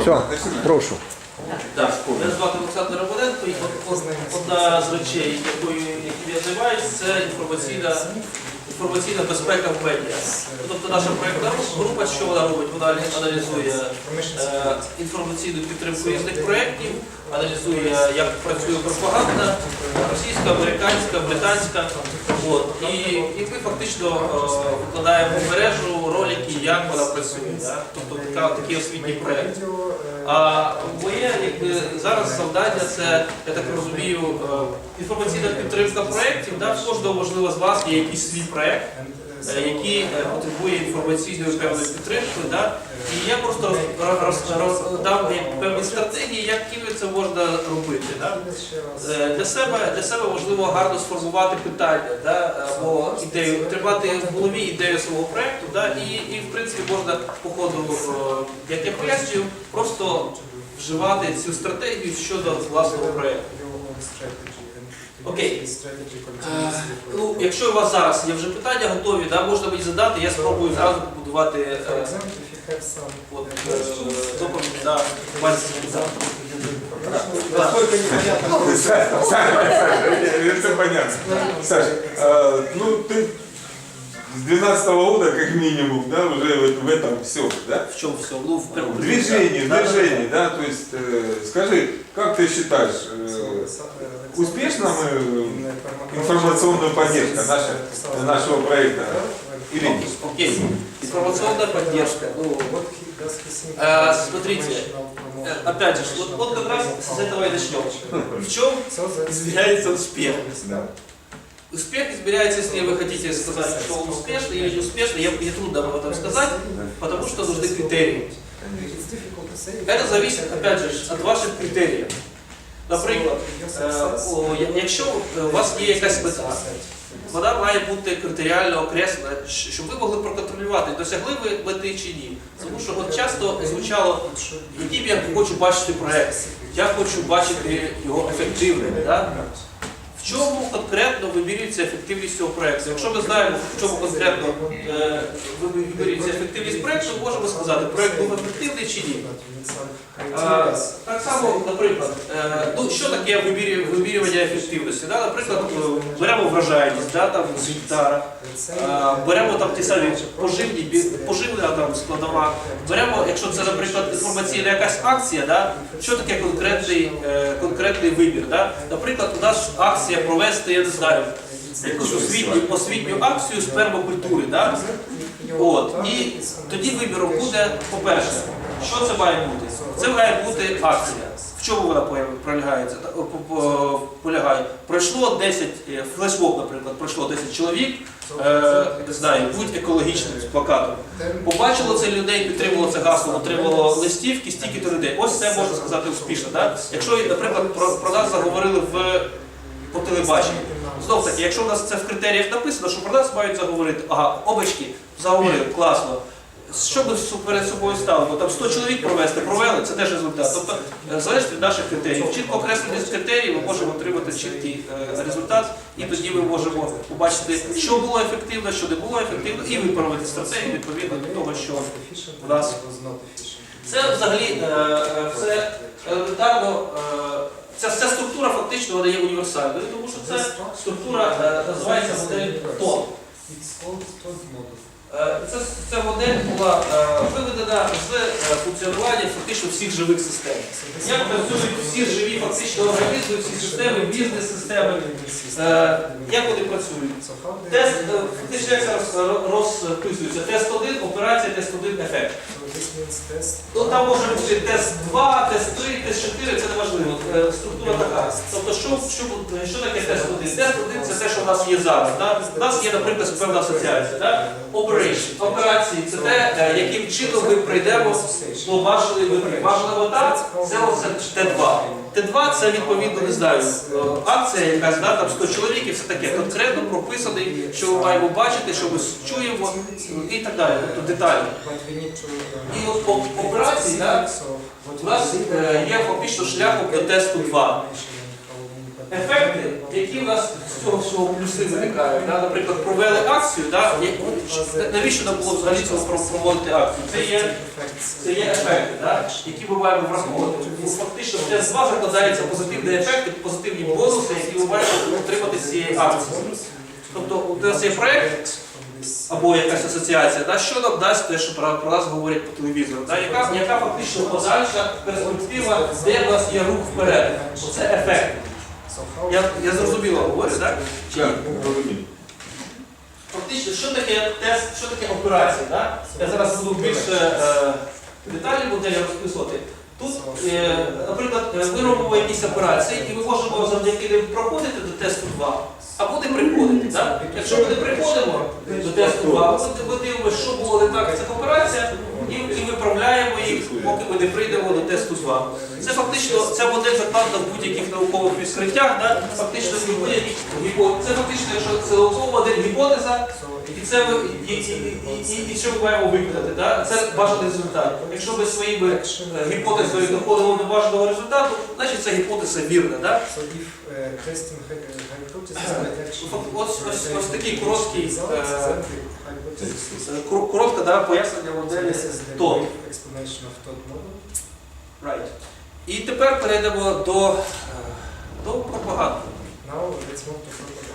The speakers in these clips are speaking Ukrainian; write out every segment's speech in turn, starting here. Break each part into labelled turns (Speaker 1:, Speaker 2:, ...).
Speaker 1: Все, прошу.
Speaker 2: Так, мене звати Олександр Романенко, і одна з речей, якою я займаюся, це інформаційна, інформаційна безпека в медіа. Тобто наша проєктна група, що вона робить? Вона аналізує е, інформаційну підтримку різних проєктів, аналізує, як працює пропаганда, російська, американська, британська. От. І, і ми фактично е, викладаємо в мережу ролики, як вона працює. Тобто така, такий освітній проєкт. А моє якби зараз завдання це, я так розумію, е, інформаційна підтримка проєктів. Да? В кожного можливо з вас є якийсь свій проєкт, е, який е, потребує інформаційної певної підтримки. Да? І я просто роз, роз, роз, дам як певні стратегії, якими це можна робити. Да? Е, Для себе, для себе важливо гарно сформувати питання, да? або ідею, тримати в голові ідею свого проєкту, да? і, і в принципі можна по ходу, е, як я пояснюю, просто вживати цю стратегію щодо власного проєкту. Окей. Е, Ну, якщо у вас зараз є вже питання готові, да, можна мені задати, я спробую зразу побудувати е, от, е, доповідь на базі запитань.
Speaker 3: Насколько непонятно.
Speaker 4: Саша, Саша, это понятно. Саша, э, ну ты с 12 года как минимум, да, уже вот в этом все, да?
Speaker 2: В чому все? Ну, в першому.
Speaker 4: Движение,
Speaker 2: Да, да, да.
Speaker 4: движение, да, то есть э, скажи, как ты считаешь, э, успешна мы информационная поддержка наша, нашего проекта или нет?
Speaker 2: Окей. Информационная поддержка. Ну, э, смотрите, э, опять же, вот, вот как раз с этого и начнем. В чем измеряется успех? Успех измеряется, если вы хотите сказать, что он успешный или не успешный, я, мне трудно об этом сказать, потому что нужны критерии. Это зависит, опять же, от ваших критериїв. Наприклад, е, якщо е, у вас є якась мета, вона має бути критеріально окреслена, щоб ви могли проконтролювати, досягли ви мети чи ні. Тому що от часто звучало, яким я хочу бачити проект, я хочу бачити його ефективним. Да? В чому конкретно вимірюється ефективність цього проекту? Якщо ми знаємо, в чому конкретно е, вимірюється ефективність проекту, ми можемо сказати, проект був ефективний чи ні. А, Так само, наприклад, е, ну, що таке вимірювання ефективності? Да? Наприклад, е, беремо вражайність да, там, з гектара, е, беремо там ті самі поживні, поживна там, складова, беремо, якщо це, наприклад, інформаційна якась акція, да? що таке конкретний, конкретний вибір? Да? Наприклад, у нас акція провести, я не знаю, якусь освітню, освітню акцію з пермакультури. Да? От. І тоді вибіром буде, по-перше, що це має бути? Це має бути акція. В чому вона поя- пролягається? Та- о, по- по- полягає? Пройшло 10, е, флешмоб, наприклад, пройшло 10 чоловік, е, не знаю, будь екологічним з плакатом. Побачило це людей, підтримало це гасло, отримало листівки, стільки-то людей. Ось це можна сказати успішно. Да? Якщо, наприклад, про, нас заговорили в по телебаченню. Знов таки, якщо у нас це в критеріях написано, що про нас мають заговорити, ага, обочки, заговорили, класно. Що ми перед собою ставимо? Там 100 чоловік провести, провели, це теж результат. Тобто е, залежить від наших критеріїв. Чітко окреслені критерії, ми можемо отримати чіткий е, результат, і тоді ми можемо побачити, що було ефективно, що не було ефективно, і виправити стратегію відповідно до того, що в нас. Це взагалі все елементарно. е, Ця, ця структура фактично вона є універсальною, тому що це структура називається модель ТОН. Е, Це, ця модель була е, виведена з е, функціонування фактично всіх живих систем. Як працюють всі живі фактично організми, всі системи, бізнес-системи, як вони працюють? Тест, фактично як зараз розписується? Тест 1, операція, тест 1, ефект. Ну, там може бути тест 2, тест 3, тест 4, це не важливо. Е, Структура така. Тобто, що, що, що таке тест 1? Тест 1 це те, що в нас є зараз. Да? У нас є, наприклад, певна асоціація. Да? Operation. Операції це те, е, яким чином ми прийдемо до вашої мети. Ваша мета це оце Т2. Т2 це відповідно, не знаю, е, акція якась, да, там 100 чоловік і все таке конкретно прописаний, що ми маємо бачити, що ми чуємо і так далі, тобто деталі. І от по операції, да, у нас е, є фактично шляхом до тесту 2. ефекти, які в нас з цього всього плюси виникають. Да? Наприклад, провели акцію, да? навіщо нам було взагалі цього проводити акцію? Це є, це є ефекти, да? які ми маємо враховувати. Фактично, в С2 закладаються позитивні ефекти, позитивні бонуси, які ми маємо отримати з цієї акції. Тобто у нас є проєкт, або якась асоціація, да, що нам дасть те, що про, про нас говорять по телевізору, да, яка, яка фактично подальша перспектива, де в нас є рух вперед. Оце ефект. Я, я зрозуміло говорю, так?
Speaker 4: Так, розумію.
Speaker 2: Фактично, що таке тест, що таке операція? Да? Я зараз буду більше е, детальні моделі розписувати. Тут, е, наприклад, е, ми робимо якісь операції, і ми можемо завдяки ним проходити до тесту 2, або буде приходити. так? Якщо ми не приходимо до тесту 2, ми, ми дивимося, що було не так в цих операціях, і, і виправляємо їх, поки ми не прийдемо до тесту 2. Це фактично, ця модель закладена в будь-яких наукових відкриттях, да? фактично будь-яких Це фактично, якщо це наукова модель гіпотеза, і це ми, і, і, і, і, і що ми маємо виконати? Да? Це бажаний результат. Якщо ми своїми е, гіпотезою доходимо до бажаного результату, значить ця гіпотеза вірна. Да?
Speaker 3: Actually
Speaker 2: Фак- ось- ось- ось такий короткий, е, Е, Коротке да, пояснення моделі
Speaker 3: model.
Speaker 2: Right. І тепер перейдемо до, е, до пропаганди.
Speaker 3: Now let's move to propaganda.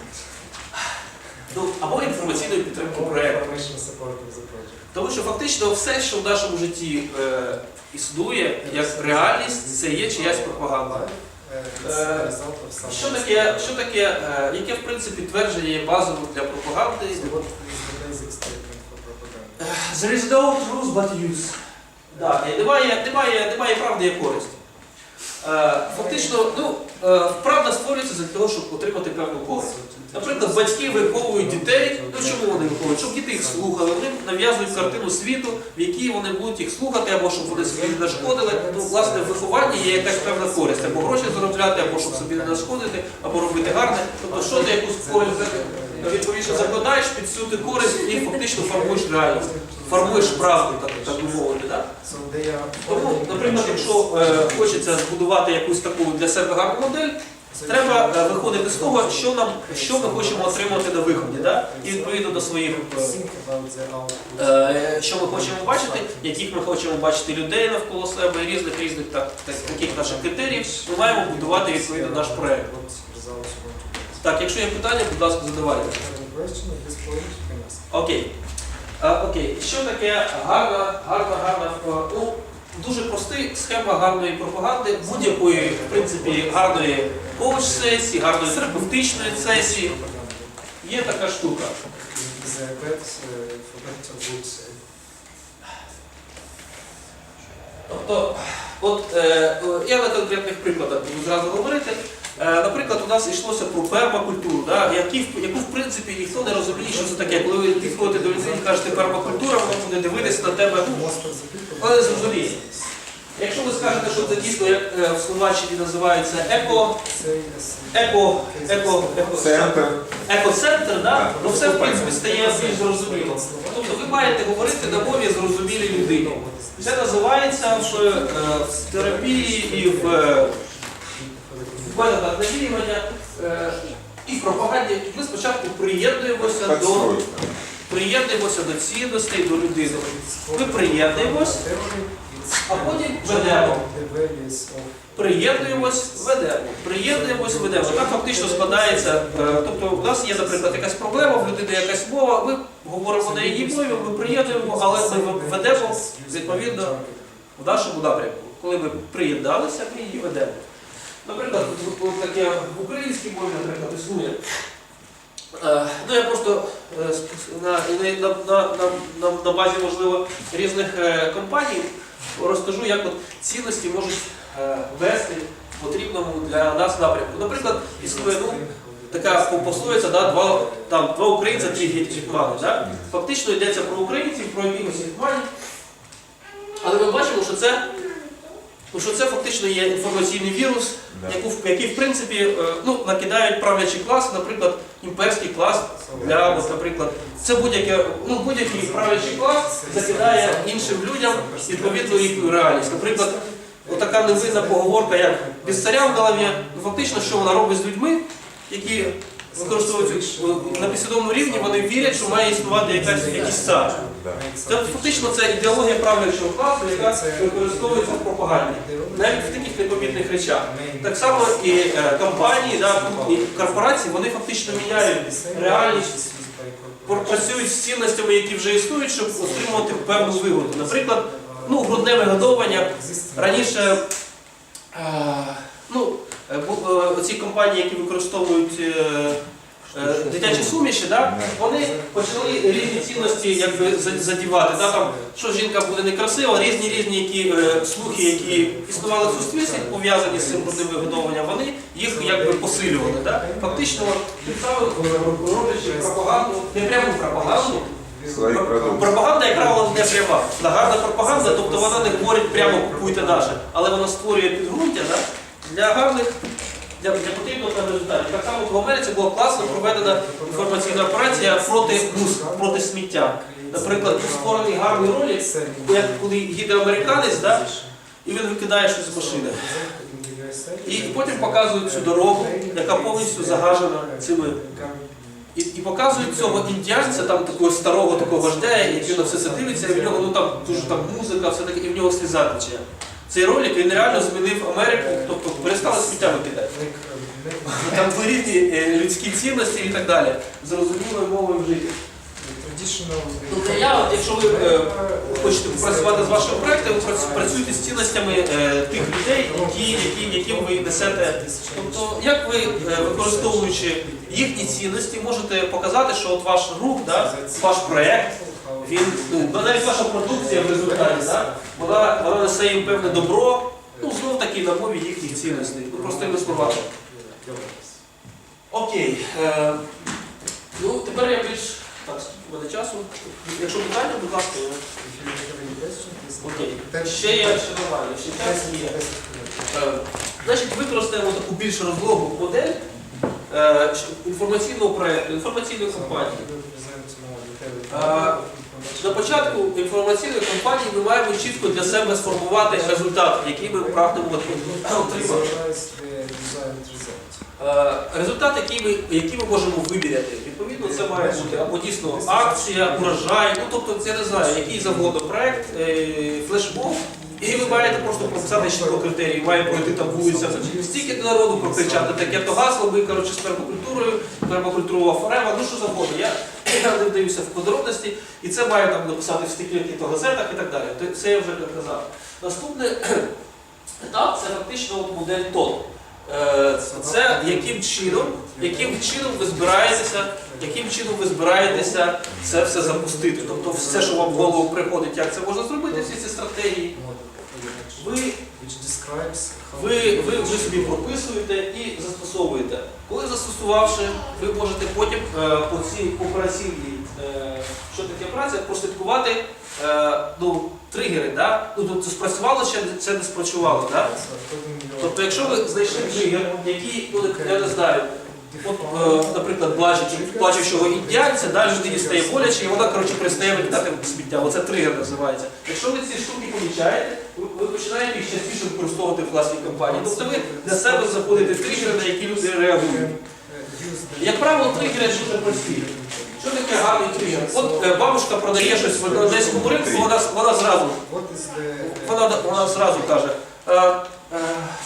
Speaker 2: До, або інформаційної підтримки проєкту. Тому що фактично все, що в нашому житті е, існує як реальність, це є чиясь пропаганда.
Speaker 3: Result of
Speaker 2: Що таке, що таке, е, яке в принципі твердження є базовим для пропаганди? There is no truth but use. Да, немає, немає, немає правди як користі. Е, Фактично, ну, е, правда створюється для того, щоб отримати певну користь. Наприклад, батьки виховують дітей. Ну чому вони виховують? Щоб діти їх слухали. Вони нав'язують картину світу, в якій вони будуть їх слухати, або щоб вони собі не нашкодили. Ну, власне, в вихованні є якась певна користь, або гроші заробляти, або щоб собі не нашкодити, або робити гарне. Тобто, що ти якусь користь відповідно закладаєш під цю ти користь і фактично формуєш реальність, формуєш правду, так, так мовити. Да? Тому, наприклад, якщо е, хочеться збудувати якусь таку для себе гарну модель, Треба е, виходити з того, що нам що ми хочемо отримати на виході, да? і відповідно до своїх е, що ми хочемо бачити, яких ми хочемо бачити людей навколо себе, різних різних так, так, таких наших критеріїв, ми маємо будувати відповідно наш проект. Так, якщо є питання, будь ласка, задавайте. Окей. Окей. Що таке гарна, гарна, гарна, ну, дуже простий схема гарної пропаганди, будь-якої, в принципі, гарної коуч-сесії, гарної терапевтичної сесії. Є така штука. Тобто, от е, я на конкретних прикладах буду зразу говорити. Е, наприклад, у нас йшлося про пермакультуру, да, яку в принципі ніхто не розуміє, що це таке. Коли ви підходите до людини і кажете пермакультура, вона буде дивитися на тебе, не зрозуміє. Якщо ви скажете, що це дійсно як е, в Словаччині називається еко, еко, еко, еко, екоцентр, да? Ну все в принципі стає більш зрозуміло. Тобто ви маєте говорити на мові зрозумілій людині. Це називається е, в терапії і в методах навіювання е, і пропаганді. Ми спочатку приєднуємося до, приєднуємося до цінностей, до людини. Ми приєднуємось, а потім ведемо. Приєднуємось, ведемо. Приєднуємось, ведемо. Так фактично складається. е, Тобто, у нас є, наприклад, якась проблема, в людини якась мова, ми говоримо на її мові, ми приєднуємо, але ми ведемо відповідно в нашому напрямку. Коли ми приєдналися, ми її ведемо. Наприклад, таке в українській мові, наприклад, існує. Е, Ну, я просто е, на, на, на, на, на, базі, можливо, різних е, компаній розкажу, як от цінності можуть вести потрібному для нас напрямку. Наприклад, існує ну, така пословиця, да, два, там, два українця, три гетьмани. Да? Фактично йдеться про українців, про якихось гетьманів. Але ми бачимо, що це, ну, що це фактично є інформаційний вірус,
Speaker 4: Да.
Speaker 2: який, в принципі, е, ну, накидають правлячий клас, наприклад, імперський клас для, от, наприклад, це будь-яке, ну, будь-який правлячий клас закидає іншим людям відповідно їхню реальність. Наприклад, отака невинна поговорка, як без царя в голові, ну фактично, що вона робить з людьми, які використовують на підсвідомому рівні, вони вірять, що має існувати якась якийсь цар. Фактично це ідеологія правлячого класу, яка використовується в пропаганді, навіть в таких непомітних речах. Так само і е, компанії, да, і корпорації, вони фактично міняють реальність, працюють з цінностями, які вже існують, щоб отримувати певну вигоду. Наприклад, ну, грудне вигодовування раніше. е, Ну, оці компанії, які використовують е, е, дитячі суміші, да, вони почали різні цінності якби, задівати. Да, там, що жінка буде некрасива, різні різні які, е, слухи, які існували в суспільстві, пов'язані з цим грудним вигодовуванням, вони їх якби посилювали. Да. Фактично, роблячи пропаганду, не пряму пропаганду, Пропаганда, як правило, не пряма. Вона гарна пропаганда, тобто вона не говорить прямо купуйте наше, але вона створює підґрунтя да, для гарних, для, для потрібного результатів. Так само в Америці була класно проведена інформаційна операція проти мус, проти сміття. Наприклад, був створений гарний ролик, як коли їде американець, да, і він викидає щось з машини. І потім показують цю дорогу, яка повністю загажена цими і, і показують цього індіанця, там такого старого такого вождя, який на все це дивиться, і в нього ну там дуже там музика, все таке, і в нього сліза тече. Цей ролик він реально змінив Америку, тобто перестали сміття викидати. Там були різні е, людські цінності і так далі. Зрозумілою мовою в житті. Тобто я, якщо ви е, хочете працювати з вашим проектом, ви працюєте з цінностями е, тих людей, які, які, яким ви несете. Тобто, як ви, е, використовуючи їхні цінності, можете показати, що от ваш рух, да, ваш проект, він, ну, навіть ваша продукція в результаті, да, вона, вона несе їм певне добро, ну знов таки на мові їхніх цінностей. Ну, простими словами. Окей. Е, ну, тепер я більш так, мене часу. Якщо питання, будь ласка. я- Окей. Ще є ще нормально, ще час є. Е, Значить, використаємо таку більш розлогу модель е, інформаційного проєкту, інформаційної компанії. На початку інформаційної кампанії ми маємо чітко для себе сформувати результат, який ми прагнемо отримати. Результат, який ми, який ми можемо виміряти. Відповідно, це має бути або дійсно акція, урожай, ну тобто, я не знаю, який завгодно проект, е, флешмоб. І ви маєте просто прописати чітко критерії, має пройти там вулиця стільки народу прокричати, таке то гасло, ми коротше з пермакультурою, пермакультурова форема, ну що завгодно. Я не вдаюся в подробності, і це має там написати в стільки то газетах і так далі. Це я вже казав. Наступний етап це фактично от модель ТОТ. Е, Це яким чином, яким чином ви збираєтеся, яким чином ви збираєтеся це все запустити. Тобто все, що вам в голову приходить, як це можна зробити, всі ці стратегії, ви, ви, ви, ви собі прописуєте і застосовуєте. Коли застосувавши, ви можете потім е, по цій операційній, е, що таке операція, прослідкувати е, ну, тригери. Да? Ну, тобто спрацювало ще, це не спрацювало. Да? Тобто, якщо ви знайшли тригер, який, ну, я не знаю, от, е, наприклад, плачучи- плачущого індіанця, да, людині стає боляче, і вона коротше, перестає викидати сміття. Оце тригер називається. Якщо ви ці штуки помічаєте, починаєте їх частіше використовувати в власній компанії. Тобто ви для себе знаходите тригери, на які люди реагують. Як правило, тригери дуже прості. Що таке гарний тригер? От е, бабушка продає щось в одеському ринку, вона, вона зразу вона, вона зразу каже, е,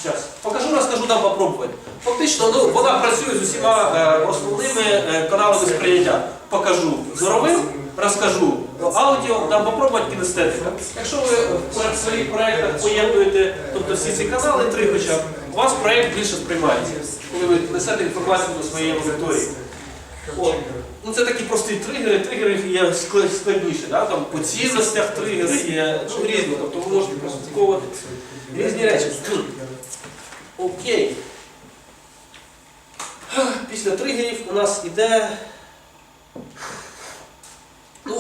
Speaker 2: е, покажу, розкажу, дам попробувати. Фактично, ну, вона працює з усіма е, основними е, каналами сприйняття. Покажу зоровим, розкажу аудіо, дам попробувати кінестетика. Якщо ви в своїх проєктах поєднуєте тобто всі ці канали, три хоча б, у вас проєкт більше сприймається, коли ви несете інформацію до своєї аудиторії. От. Ну це такі прості тригери, тригери є складніші, да? там по цінностях тригери є ну, різні, тобто ви можете прослідковувати різні речі. Окей. Після тригерів у нас іде ну,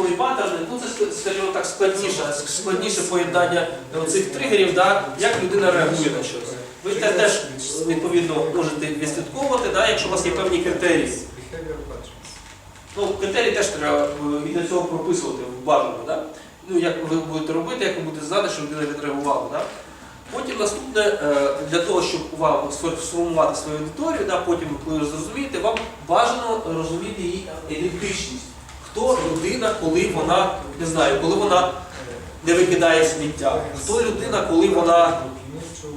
Speaker 2: поведінкові паттерни, ну це скажімо так складніше, складніше поєднання цих тригерів, да? як людина реагує на щось. Ви те теж відповідно можете відслідковувати, да? якщо у вас є певні критерії. Ну, критерії теж треба е, і для цього прописувати бажано. Да? Ну, як ви будете робити, як ви будете знати, що людина відреагувала. Да? Потім наступне, е, для того, щоб вам сформувати свою аудиторію, да, потім, коли ви зрозумієте, вам бажано розуміти її ідентичність. Хто людина, коли вона, не знаю, коли вона не викидає сміття, хто людина, коли вона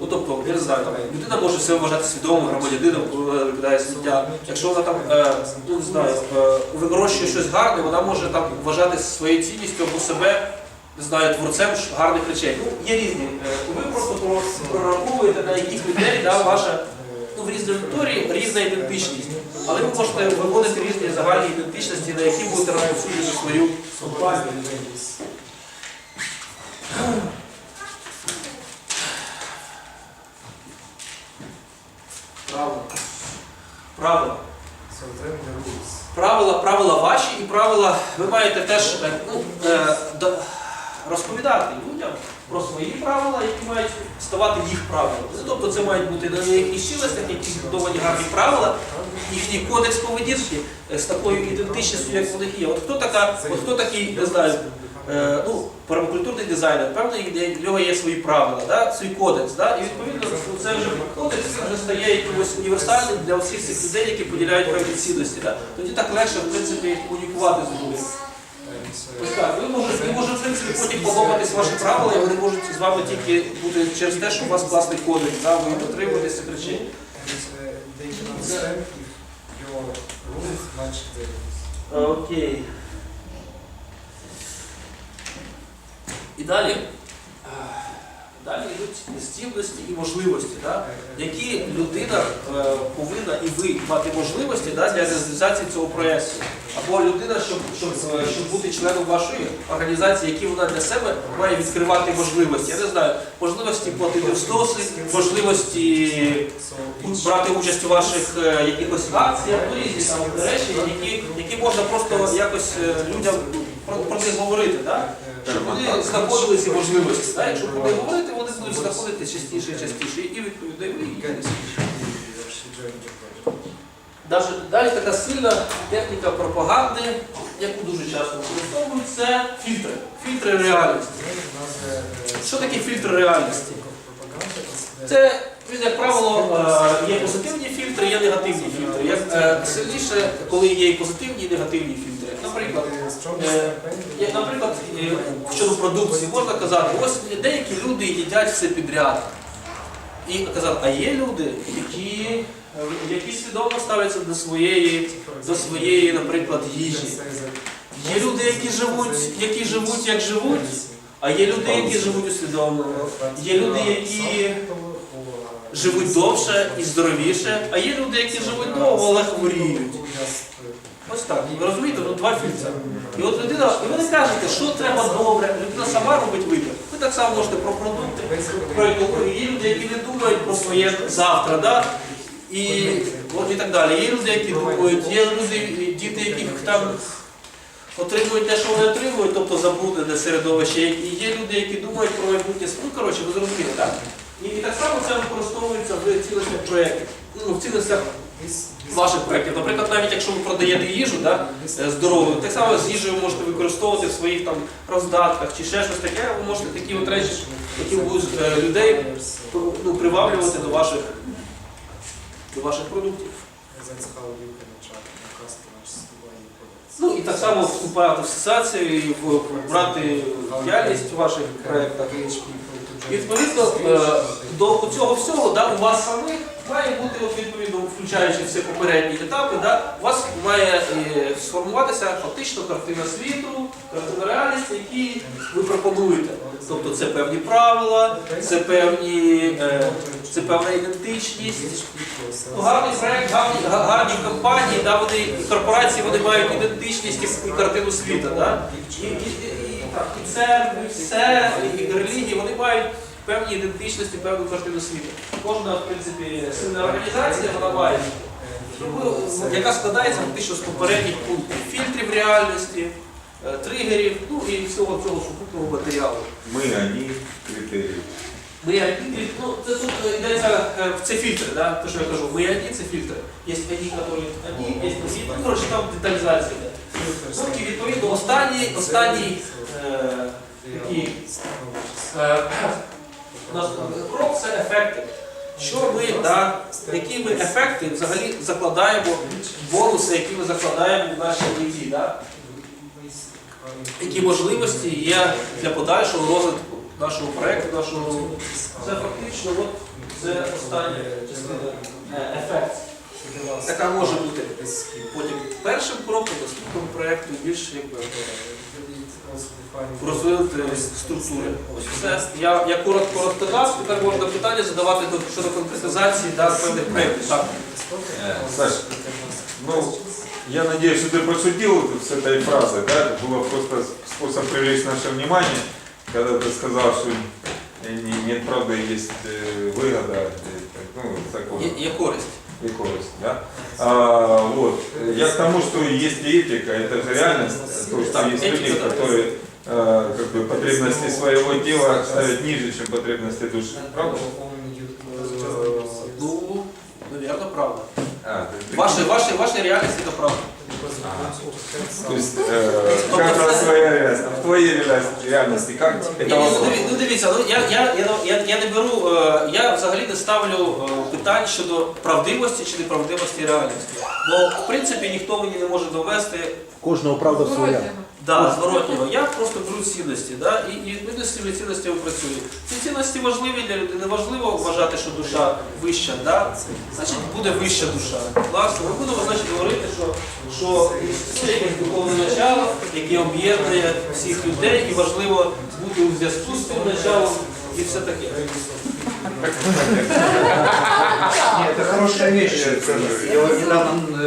Speaker 2: Ну тобто, я не знаю, там, людина може себе вважати свідомим громадянином, коли вона викидає сміття. Якщо вона там, е, ну не знаю, е, вирощує щось гарне, вона може там вважати своєю цінністю або себе, не знаю, творцем гарних речей. Ну, є різні. Е, ви просто прораховуєте, на яких людей да, ваша ну, в різній аудиторії різна ідентичність. Але ви можете виводити різні загальні ідентичності, на які будете розповсюджувати свою компанію. Правила. Правила. Правила, правила ваші і правила ви маєте теж е, ну, е, розповідати людям про свої правила, які мають ставати їх правилами. Ну, Тобто це мають бути на якихось цілостях, які збудовані гарні правила, їхній кодекс поведінки е, з такою ідентичністю, як у них є. От хто така, от хто такий, не знаю, е, ну, пермакультурний дизайнер, певно, в нього є свої правила, да, свій кодекс. Да, і відповідно це вже кодекс вже стає якимось універсальним для всіх цих людей, які поділяють певні цінності. Да. Тоді так легше, в принципі, комунікувати з людьми.
Speaker 3: Uh,
Speaker 2: так, ви можете, ви можете потім подобатись ваші правила, і вони можуть з вами тільки бути через те, що у вас класний кодекс, да, ви ці речей. Окей. І далі. Далі йдуть здібності і можливості, да? які людина е, повинна і ви мати можливості да, для реалізації цього проєкту. Або людина, щоб, щоб, е, щоб бути членом вашої організації, які вона для себе має відкривати можливості. Я не знаю, можливості платити в стоси, можливості брати участь у ваших е, якихось акціях, ну різні речі, які, які можна просто якось е, людям про, про них говорити. Да?
Speaker 3: uh,
Speaker 2: Щоб вони знаходили ці можливості. Да? Якщо про них говорити, вони будуть знаходити частіше і частіше. І відповідає ви, і. Даже, далі така сильна техніка пропаганди, яку дуже часто використовують, це фільтри. Фільтри реальності. Що таке фільтр реальності? Це, як правило, е, є позитивні фільтри, є негативні фільтри. Як е, сильніше, коли є і позитивні, і негативні фільтри. Наприклад,
Speaker 3: strongest
Speaker 2: е, наприклад, е, щодо продукції, можна казати, ось деякі люди їдять все підряд. І казати, а є люди, які, е, які свідомо ставляться до своєї, до своєї, наприклад, їжі. Є люди, які живуть, які живуть, як живуть, а є люди, які живуть усвідомлено. Є люди, які живуть довше і здоровіше, а є люди, які живуть довго, але хворіють. Ось так. Ви розумієте, ну два фільтри. І от людина, і ви не кажете, що треба добре, людина сама робить вибір. Ви так само можете про продукти, про екологію. Є люди, які не думають про своє завтра, да? і, от, і так далі. Є люди, які думають, є люди, діти, яких там отримують те, що вони отримують, тобто забруднене середовище. І є люди, які думають про майбутнє. Ну, коротше, ви зрозуміли, так? І так само це використовується в цілісних проєктах. Ну, в цілісних ваших проєктів. Наприклад, навіть якщо ви продаєте їжу, да, е, здорову, так само з їжею можете використовувати в своїх там роздатках чи ще щось таке, ви можете такі от речі, які будуть е, людей ну, приваблювати до ваших, до ваших продуктів. Ну і так само вступати в асоціацію і брати діяльність у ваших проєктах. Відповідно, е, до цього всього да, у вас самих має бути, відповідно, включаючи всі попередні етапи, да, у вас має е, сформуватися фактично картина світу, картина реальності, які ви пропонуєте. Тобто це певні правила, це певні, е, це певна ідентичність. Ну, гарний проект, гарні, гарні компанії, да, вони, корпорації вони мають ідентичність і, картину світу. Да? І, і, і, і, так, і церкви, і все, і релігії, вони мають певні ідентичності, певну картину світу. Кожна, в принципі, сильна організація вона має, ну, яка складається фактично з попередніх пунктів фільтрів реальності, е, тригерів, ну і всього цього сукупного матеріалу.
Speaker 4: Мы, они, критерии.
Speaker 2: Ми одні, ну це тут е, йдеться е, це фільтри, да? те, що я кажу, ми одні це фільтри. Є одні, які одні, є другі, ну коротше там деталізація йде. Ну і відповідно останній, останній е, такий, е, У крок це ефекти. Що ми, да, які ми ефекти взагалі закладаємо, бонуси, які ми закладаємо в нашій меті, да? які можливості є для подальшого розвитку нашого проєкту, нашого. Це фактично от, це остання частина е, ефект. Така може бути потім першим кроком наступного проєкту більш якби розвинути структури. Ось все. Я, я коротко розказав, тепер можна питання задавати до, щодо конкретизації да, певних проєктів. Так.
Speaker 4: Э, Саш, ну, я надеюсь, что ты пошутил тут с этой фразой, да? Это было просто способ привлечь наше внимание, когда ты сказал, что не- нет правда есть э, выгода, э, ну, такого.
Speaker 2: Є, є користь.
Speaker 4: и користь, да? А, вот. Я к тому, что есть и этика, это же реальность, то, что
Speaker 2: Так,
Speaker 4: есть
Speaker 2: этика,
Speaker 4: люди,
Speaker 2: да.
Speaker 4: которые э, как бы потребности своего тела ставят ниже, чем потребности души. Правда?
Speaker 2: Ну, навірно, правда.
Speaker 4: А, ты-
Speaker 2: Ваші, ваші, ваші реальності це правда.
Speaker 4: То есть, э, раз своя реальность. А в твоей реальности- реальности как
Speaker 2: Ні,
Speaker 4: это
Speaker 2: ну, диві- ну дивіться, ну я, я, я, я, я не беру, е, я взагалі не ставлю е, питань щодо правдивості чи неправдивості реальності. Бо в принципі ніхто мені не може довести
Speaker 1: Кожного правда своя.
Speaker 2: Да, зворотнього. Я просто беру цінності, да, і, і відповідно з цими цінностями працюю. Ці цінності важливі для людини. Важливо вважати, що душа вища, да? значить буде вища душа. Власне, ми будемо значить, говорити, що, що існує якесь духовне начало, яке об'єднує всіх людей, і важливо бути у зв'язку з цим началом і все таке.
Speaker 5: Нет, это хорошая вещь. Я недавно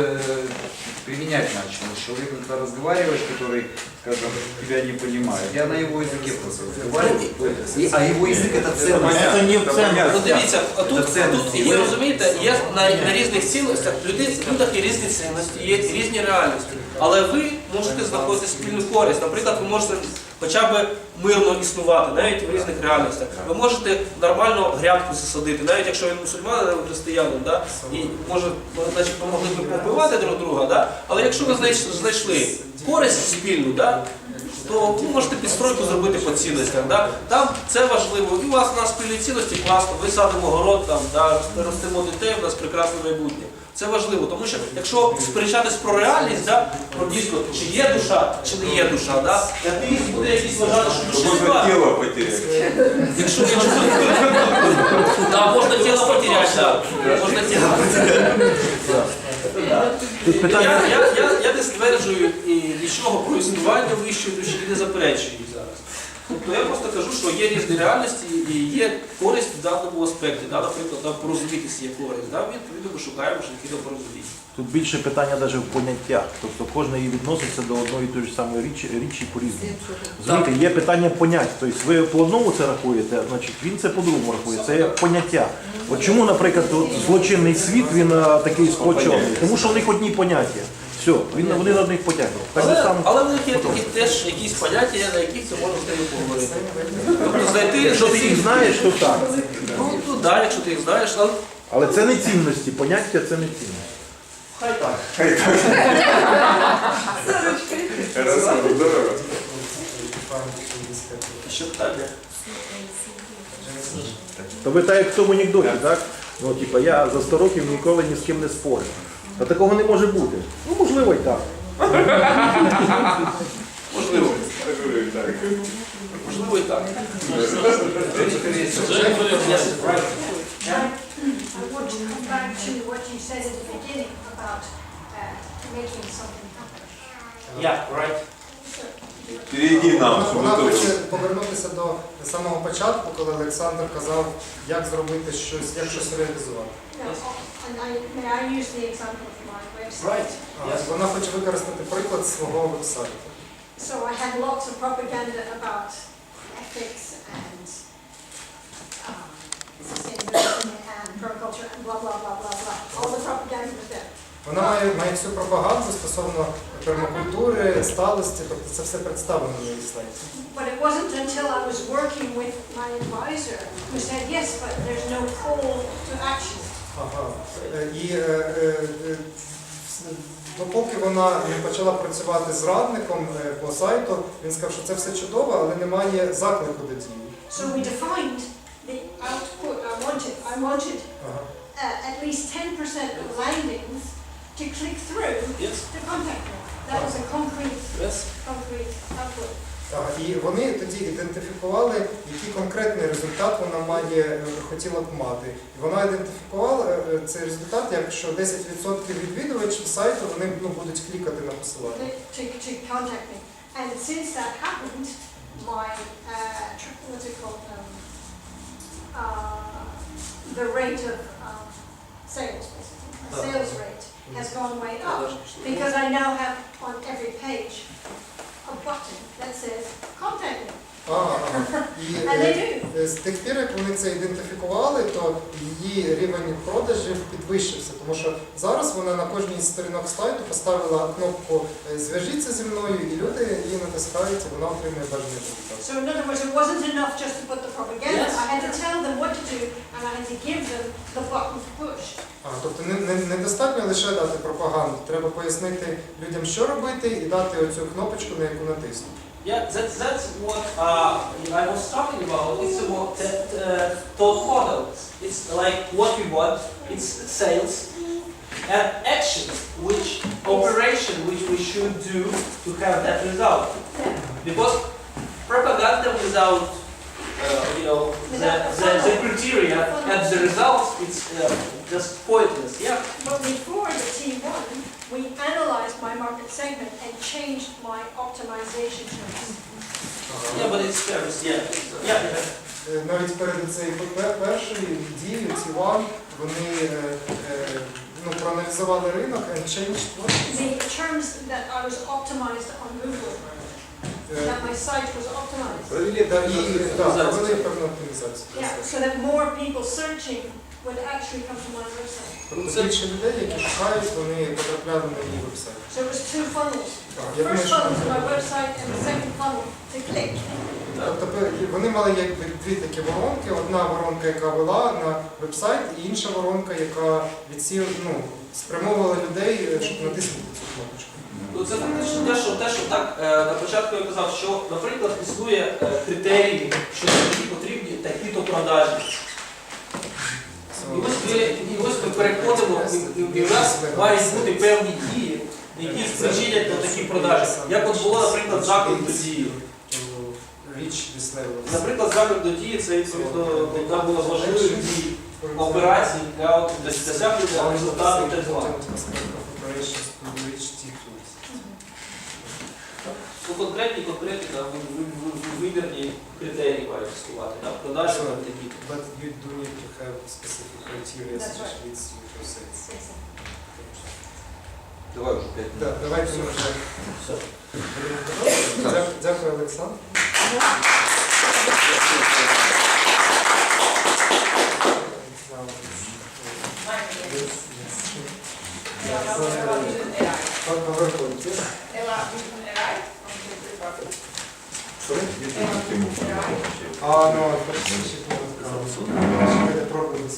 Speaker 5: применять начал. С человеком, когда разговариваешь, который, скажем, тебя не понимает. Я на его языке просто разговариваю. И- а его язык это ценность.
Speaker 1: Це не в
Speaker 2: Ну
Speaker 1: центрі.
Speaker 2: дивіться, а тут,
Speaker 5: Це цінності.
Speaker 2: тут є, розумієте, є на, на різних цінностях, людей, в людях є різні цінності, є різні реальності. Але ви можете знаходити спільну користь. Наприклад, ви можете хоча б мирно існувати, навіть в різних реальностях. Ви можете нормально грядку засадити, навіть якщо він мусульманин або християнин, да? і може, значить, помогли б побивати друг друга, да? але якщо ви знайшли користь спільну, да? То ви можете підстройку зробити по цінностях. Да? Там це важливо. І у вас у нас спільні цінності класно, ви садимо город, там, да, ростимо дітей, у нас прекрасне майбутнє. Це важливо, тому що якщо сперечатись про реальність, да, про дійсно, чи є душа, чи не є душа, да, атеїст буде якийсь вважати, що душі
Speaker 4: Можно
Speaker 2: немає.
Speaker 4: тело потерять.
Speaker 2: Якщо, якщо да, можна тіло потеряти, да. можна тіло потеряти.
Speaker 1: Тут
Speaker 2: Я,
Speaker 1: питання.
Speaker 2: я, я, я не стверджую нічого про існування вищої душі не заперечую зараз. Тобто я просто кажу, що є різні реальності і є користь в даному аспекті. Да? Наприклад, там порозумітися є користь. Да? Відповідно, ми шукаємо шляхи до порозуміння.
Speaker 1: Тут більше питання навіть в поняттях. Тобто кожна її відноситься до одної і тої ж самої річі, річі по-різному. Розумієте, є питання понять. Тобто ви по одному це рахуєте, значить він це по-другому рахує. Це як поняття. От чому, наприклад, от злочинний світ він а, такий сплочений? Тому що в них одні поняття. Все, він, вони на одних потягнуть. Так же
Speaker 2: Але,
Speaker 1: само.
Speaker 2: але в них є такі теж якісь поняття, на яких це можна з ними поговорити. Тобто знайти,
Speaker 1: Якщо ти їх знаєш, то так.
Speaker 2: ну, то да, якщо ти їх знаєш, але
Speaker 1: Але це не цінності, поняття це не цінності.
Speaker 2: хай так.
Speaker 4: Хорошо, здорово.
Speaker 2: Ще питання.
Speaker 1: То ви так як в тому анекдоті, так? Ну, типа, я за 100 років ніколи ні з ким не спорю. Та такого не може бути. Ну, можливо, і так.
Speaker 2: Можливо.
Speaker 4: Так.
Speaker 2: Можливо і так.
Speaker 6: Uh.
Speaker 2: Yeah, right.
Speaker 4: Перейди нам,
Speaker 3: Вона
Speaker 4: мы
Speaker 3: хоче повернутися до самого початку, коли Олександр казав, як зробити щось, як щось реалізувати.
Speaker 2: Right. Yes.
Speaker 3: Вона хоче використати приклад свого вебсайту.
Speaker 6: So I had lots of propaganda about ethics and um, sustainability and permaculture and blah, blah, blah, blah, blah. All the propaganda was there.
Speaker 3: Вона має, має всю пропаганду стосовно пермакультури, сталості, тобто це все представлено на її сайті.
Speaker 6: But it wasn't until I was working with my advisor who said, yes, but there's no call to action.
Speaker 3: Ага. Е, І е, е, е, допоки вона не почала працювати з радником по сайту, він сказав, що це все чудово, але немає заклику до дії.
Speaker 6: So we defined the wanted
Speaker 3: Ага.
Speaker 6: uh, at least ten percent of landings to click through
Speaker 2: Yes.
Speaker 6: to contact me. That was a concrete,
Speaker 2: Yes.
Speaker 6: concrete output.
Speaker 3: Так, і вони тоді ідентифікували, який конкретний результат вона має е, хотіла б мати. І вона ідентифікувала е, цей результат, якщо 10% відвідувачів сайту вони ну, будуть клікати на посилання.
Speaker 6: to, to contact me. And since that happened, my, uh, tr- what's it called, um, uh, the rate of, um, sales, basically, the sales rate has gone way up. Because I now have on every page a button that says, contact me.
Speaker 3: А. І
Speaker 6: And they
Speaker 3: е,
Speaker 6: do.
Speaker 3: е, з тих пір, як вони це ідентифікували, то її рівень продажів підвищився, тому що зараз вона на кожній з сторінок сайту поставила кнопку е, Зв'яжіться зі мною, і люди її натискають, і вона отримує бажаний результат.
Speaker 6: So in other words, it wasn't enough just to put the propaganda.
Speaker 2: Yes.
Speaker 6: I had to tell them what to do and I had to give them the button to push.
Speaker 3: А, тобто не, не, лише дати пропаганду, треба пояснити людям, що робити, і дати оцю кнопочку, на яку натиснути.
Speaker 2: Yeah, that's, that's what uh, I was talking about. It's about that uh, thought model. It's like what we want, it's sales and action, which operation which we should do to have that result. Because propaganda without, uh, you know, the, the, the criteria and the results, it's uh, just pointless. Yeah.
Speaker 6: But before the T1, we analyzed my market segment and changed my optimization terms.
Speaker 2: Yeah, but it's service. Yeah. Yeah.
Speaker 3: Е, Навіть перед цією пер- першою дією, ці ван, вони е, е, ну, проаналізували ринок and changed what?
Speaker 6: The terms that I was optimized on Google,
Speaker 3: Е,
Speaker 6: that my site was optimized.
Speaker 3: Провели, да, провели певну оптимізацію.
Speaker 6: Yeah, so that more people searching would actually come to my website.
Speaker 3: Тобто більше людей, які шукають, вони потрапляли на її вебсайт.
Speaker 6: So it was two funnels.
Speaker 3: Я
Speaker 6: The
Speaker 3: думаю,
Speaker 6: first
Speaker 3: що
Speaker 6: funnel to my website and the second funnel to click.
Speaker 3: Тобто пе- вони мали якби дві такі воронки. Одна воронка, яка вела на вебсайт, і інша воронка, яка відсів, ну, спрямовувала людей, е, щоб натиснути цю кнопочку.
Speaker 2: Ну, Це фактично те, що, те, що так е, на початку я казав, що, наприклад, існує е, критерії, що тобі потрібні такі-то продажі. І ось ми, і ось ми переходимо, і, і, в нас мають бути певні дії, які спричинять до таких продажі. Як от було, наприклад, заклик до дії. Наприклад, заклик до дії це відповідно одна була з важливих дій операцій для досягнення результату Т2. Ну, конкретні, конкретні да, ви- ви- ви- ви- вибірні критерії мають існувати. Да, продажі на такі.
Speaker 3: But you do need to have specific criteria,
Speaker 6: That's
Speaker 3: which leads to sales.
Speaker 5: Давай уже пять минут.
Speaker 3: Так, давайте вже
Speaker 2: Все.
Speaker 3: Дя- Дякую, Олександр. Поверхоньте. А, ну, ще Чекайте, пробуємо